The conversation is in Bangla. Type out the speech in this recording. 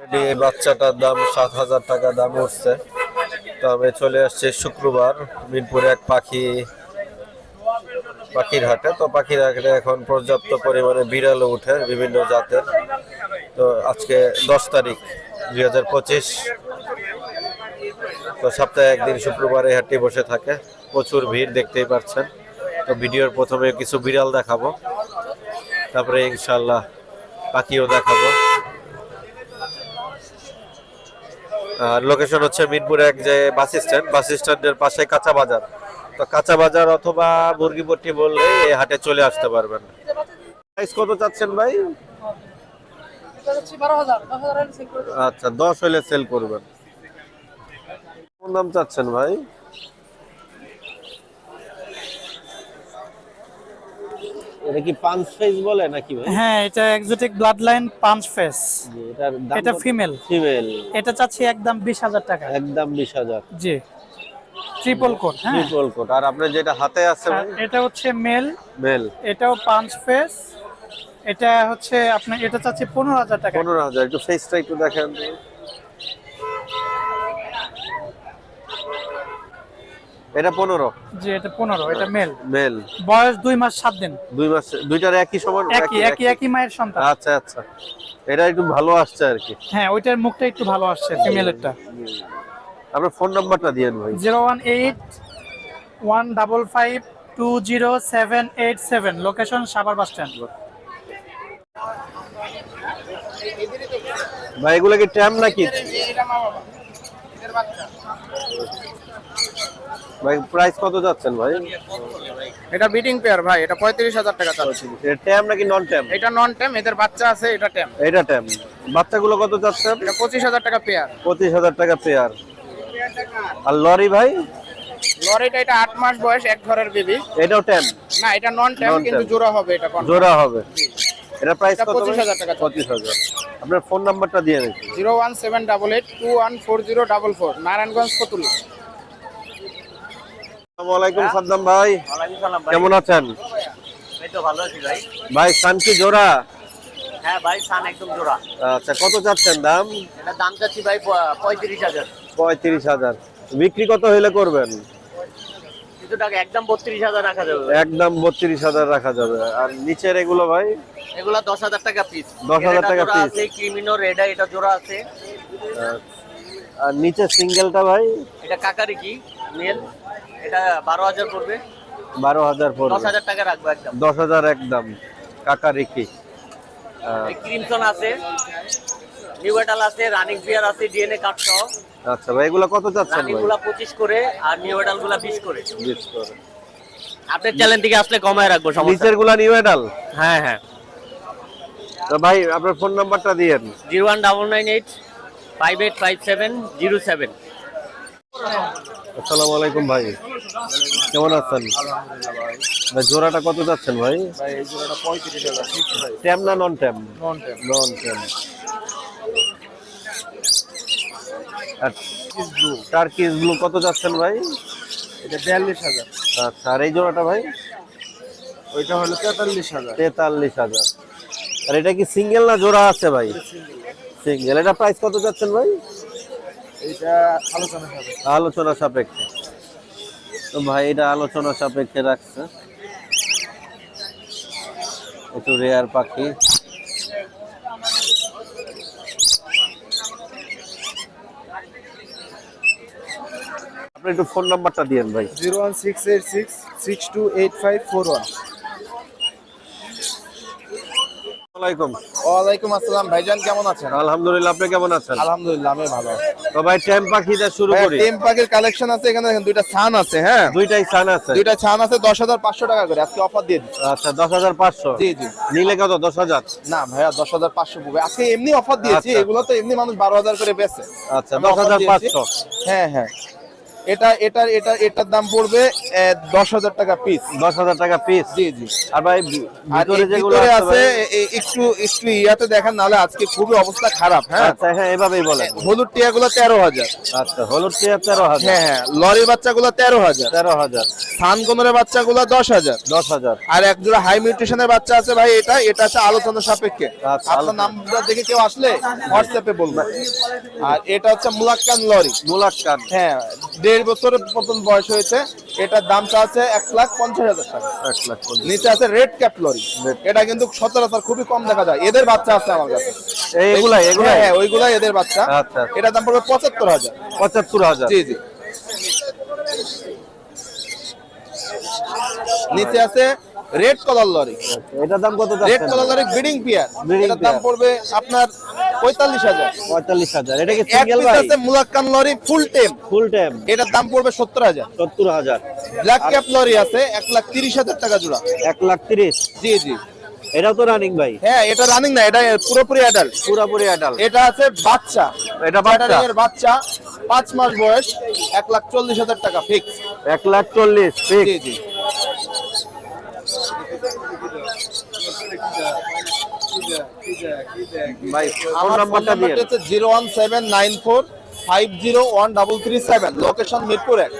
এই বাচ্চাটার দাম সাত হাজার টাকা দাম উঠছে। তবে চলে আসছে শুক্রবার মিরপুরে এক পাখি, পাখির হাটে। তো পাখির হাটে এখন পর্যাপ্ত পরিমাণে বিড়ালও উঠে বিভিন্ন জাতের। তো আজকে দশ তারিখ দুই হাজার পঁচিশ। তো সপ্তাহে একদিন শুক্রবার এই হাটটি বসে থাকে। প্রচুর ভিড় দেখতেই পাচ্ছেন। তো ভিডিওর প্রথমে কিছু বিড়াল দেখাবো। তারপরে ইনশাল্লাহ পাখিও দেখাবো আর লোকেশন হচ্ছে মিরপুর এক যে বাস স্ট্যান্ড বাস স্ট্যান্ডের পাশে কাঁচা বাজার। তো কাঁচা বাজার অথবা মুরগিপট্টি বললে এই হাটে চলে আসতে পারবেন। প্রাইস কত চাচ্ছেন ভাই? আচ্ছা দশ হলে সেল করবেন। কোন দাম চাচ্ছেন ভাই? এটা কি পাঁচ সাইজ বলে নাকি ভাই? হ্যাঁ এটা এক্সোটিক ব্লাড লাইন পাঁচ ফেস এটার এটা ফিমেল ফিমেল এটা চাচ্ছি একদম বিশ হাজার টাকা। একদম বিশ হাজার। জি। ট্রিপল কোট হ্যাঁ। ট্রিপল কোট আর আপনার যেটা হাতে আছে এটা হচ্ছে মেল মেল এটাও পাঁচ ফেস এটা হচ্ছে আপনার এটা চাচ্ছি পনেরো হাজার টাকা। পনেরো হাজার। একটু ফেসটা একটু দেখেন। এটা পনেরো? জি এটা পনেরো এটা মেল। মেল। বয়স দুই মাস সাত দিন। দুই মাস দুইটার একই সমান? একই একই একই মায়ের সন্তান। আচ্ছা আচ্ছা। এটা একটু ভালো আসছে আর কি। হ্যাঁ ওইটার মুখটা একটু ভালো আসছে ফিমেলেরটা। আপনার ফোন নাম্বারটা দিয়েন ভাই। Zero one eight one double five two zero seven eight seven location Savar bus stand. ভাই এগুলো কি ট্যাম নাকি? ভাই প্রাইস কত যাচ্ছেন ভাই? এটা বিডিং পেয়ার ভাই এটা পঁয়ত্রিশ হাজার টাকা চাচ্ছি এটা ট্যাম নাকি নন ট্যাম এটা নন টেম এদের বাচ্চা আছে এটা টেম এটা ট্যাম বাচ্চাগুলো কত যাচ্ছেন এটা পঁচিশ হাজার টাকা পেয়ার পঁচিশ হাজার টাকা পেয়ার আর লরি ভাই? লরিটা এটা আট মাস বয়স এক ঘরের বেবি এটাও ট্যাম না এটা নন Non-tem। কিন্তু জোড়া হবে এটা জোড়া হবে। এটা প্রাইস কত 25,000 টাকা। পঁচিশ হাজার। আপনার ফোন নাম্বারটা দিয়ে দেখি zero one seven double eight two one four zero double four Narayanganj Fatullah আসসালামু আলাইকুম সাদ্দাম ভাই। কেমন আছেন? ভাই। শান্তি জোড়া? হ্যাঁ ভাই সান একদম জোড়া। আচ্ছা কত চাচ্ছেন দাম? এটা দাম চাচ্ছি ভাই পঁয়ত্রিশ হাজার। পঁয়ত্রিশ হাজার। বিক্রি কত হইলে করবেন? একদম বত্রিশ হাজার রাখা যাবে একদম বত্রিশ হাজার রাখা যাবে। আর নিচের এগুলো ভাই? এগুলা দশ হাজার টাকা পিস 10,000 টাকা piece। আছে ক্রিমিনো রেডা এটা জোড়া আছে। আর নিচে সিঙ্গেলটা ভাই? এটা কাকারি কি? মেল। এটা বারো হাজার পড়বে। বারো হাজার পড়বে। দশ হাজার টাকা রাখব একদম। দশ হাজার একদম। কাকা রেখে ক্রিমসন আছে নিউয়েটাল আছে রানিং বিয়ার আছে ডিএনএ কার্ড আচ্ছা ভাই এগুলো কত যাচ্ছে ভাই? এগুলো 25 করে আর নিউয়েটালগুলো 20 করে। 20 করে। আপনার চ্যানেল থেকে আসলে কমায় রাখব সমস্যা নিচেরগুলো নিউয়েটাল হ্যাঁ হ্যাঁ। তো ভাই আপনার ফোন নাম্বারটা দিয়েন। 01998 585707 আসসালামু আলাইকুম ভাই। কেমন আছেন? ভাই জোড়াটা কত যাচ্ছেন ভাই? ট্যাম না নন ট্যাম নন ট্যাম টার্কিস ব্লু কত যাচ্ছেন ভাই? এটা বিয়াল্লিশ হাজার। আচ্ছা আর এই জোড়াটা ভাই? ওইটা হলো তেতাল্লিশ হাজার। তেতাল্লিশ হাজার। আর এটা কি সিঙ্গেল না জোড়া আছে ভাই? সিঙ্গেল এটা প্রাইস কত যাচ্ছেন ভাই? এটা আলোচনা সাপেক্ষে। তো ভাই এটা আলোচনা সাপেক্ষে রাখছে। একটু রেয়ার পাখি। আপনি একটু ফোন নাম্বারটা দিয়েন ভাই। Zero one six eight six six two eight five four one. ওয়ালাইকুম আসসালাম। ভাইজান কেমন আছেন? আলহামদুলিল্লাহ আপনি কেমন আছেন? আলহামদুলিল্লাহ আমি ভালো তো ভাই ট্যাম পাখিটা শুরু করি। টেম পাখির কালেকশন আছে এখানে দেখেন দুইটা ছান আছে হ্যাঁ? দুইটাই সান আছে। দুইটা ছান আছে দশ হাজার পাঁচশো টাকা করে আজকে অফার দিয়ে দিচ্ছি। আচ্ছা দশ হাজার পাঁচশো? জি জি। নিলে কত দশ হাজার? না ভাইয়া দশ হাজার পাঁচশো পড়বে। আজকে এমনি অফার দিয়েছি আচ্ছা। এগুলো তো এমনি মানুষ বারো হাজার করে বেচে। আচ্ছা আমি দশ offer হাজার দিয়েছি। পাঁচশো? হ্যাঁ হ্যাঁ। এটা এটা এটা এটার দাম পড়বে দশ হাজার টাকা পিস দশ হাজার টাকা পিস জি জি। আর ভাই ভিতরে যেগুলো আছে একটু একটু ইয়াতে দেখেন নাহলে আজকে খুবই অবস্থা খারাপ হ্যাঁ? আচ্ছা হ্যাঁ এভাবেই বলেন। হলুদ টিয়াগুলো তেরো হাজার। আচ্ছা হলুদ টিয়া তেরো হাজার। হ্যাঁ হ্যাঁ লরির বাচ্চাগুলো তেরো হাজার। তেরো হাজার। সানকনের বাচ্চাগুলো দশ হাজার। দশ হাজার। আর এক জোড়া হাই মিউটেশনের বাচ্চা আছে ভাই এটা এটা আছে আলোচনা সাপেক্ষে। আচ্ছা, আপনার নামটা দেখে কেউ আসলে হোয়াটসঅ্যাপে বলবেন আর এটা হচ্ছে মুলাক্কান লরি। মুলাক্কান। হ্যাঁ দেড় বছর পর্যন্ত বয়স হয়েছে। এটার দামটা আছে এক লাখ পঞ্চাশ হাজার টাকা। এক লাখ নিচে আছে রেড ক্যাপ লরি এটা কিন্তু সচরাচর খুবই কম দেখা যায়। এদের বাচ্চা আছে আমার কাছে। এইগুলাই এগুলাই হ্যাঁ হ্যাঁ ওইগুলাই এদের বাচ্চা। আচ্ছা। এটার দাম পড়বে পঁচাত্তর হাজার। পঁচাত্তর হাজার। জি জি। নিচে আছে রেড কলার লরি। এটার দাম কত red collar lory breeding pair এটার দাম পড়বে আপনার পঁয়তাল্লিশ হাজার। পঁয়তাল্লিশ হাজার। এটা কি সিঙ্গেল ভাই? আছে মুলাক্কান লরি ফুল টেম ফুল টাইম এটার দাম পড়বে সত্তর হাজার। সত্তর হাজার। ব্ল্যাক ক্যাপ লরি আছে এক লাখ তিরিশ হাজার টাকা জোড়া। এক লাখ তিরিশ? জি জি। এটা তো রানিং ভাই। হ্যাঁ এটা রানিং না এটা পুরোপুরি অ্যাডাল্ট পুরোপুরি অ্যাডাল এটা আছে বাচ্চা। এটা বাচ্চা। এর বাচ্চা পাঁচ মাস বয়স এক লাখ চল্লিশ হাজার টাকা ফিক্স এক লাখ চল্লিশ ঠিক জি জি। ভাই ফোন আমার ফোন নাম্বারটা দিয়ে zero one seven nine four five zero one double three seven location Mirpur এক।